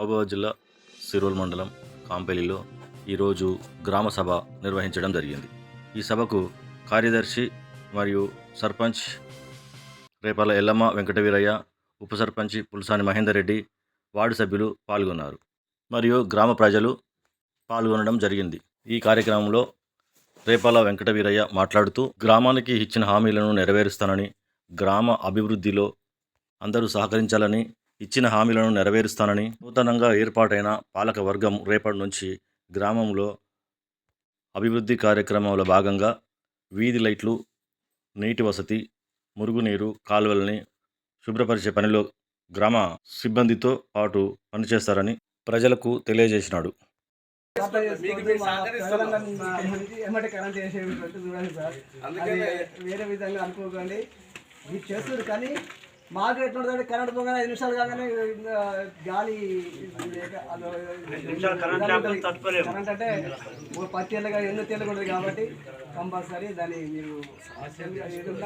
మహబూబాబాద్ జిల్లా సిరోల్ మండలం కాంపెల్లిలో ఈరోజు గ్రామ సభ నిర్వహించడం జరిగింది. ఈ సభకు కార్యదర్శి మరియు సర్పంచ్ రేపాల ఎల్లమ్మ వెంకటవీరయ్య ఉప సర్పంచ్ పులసాని మహేందర్ రెడ్డి వార్డు సభ్యులు పాల్గొన్నారు. మరియు గ్రామ ప్రజలు పాల్గొనడం జరిగింది. ఈ కార్యక్రమంలో రేపాల వెంకటవీరయ్య మాట్లాడుతూ గ్రామానికి ఇచ్చిన హామీలను నెరవేరుస్తానని గ్రామ అభివృద్ధిలో అందరూ సహకరించాలని ఇచ్చిన హామీలను నెరవేరుస్తానని నూతనంగా ఏర్పాటైన పాలక వర్గం రేపటి నుంచి గ్రామంలో అభివృద్ధి కార్యక్రమంలో భాగంగా వీధి లైట్లు నీటి వసతి మురుగునీరు కాలువలని శుభ్రపరిచే పనిలో గ్రామ సిబ్బందితో పాటు పనిచేస్తారని ప్రజలకు తెలియజేసినాడు. వేరే విధంగా అనుకోకండి. మీరు చేస్తారు కానీ మాకు ఎట్లుంటుందంటే కరెంట్ పోగానే ఐదు నిమిషాలు కాగానే ఆ, గాలి లేక అదో- కరెంట్ అంటే ఓ పది తేళ్ళగా ఎన్నో తేళ్ళగా ఉంటుంది కాబట్టి కంపల్సరీ దాన్ని మీరు ఏదో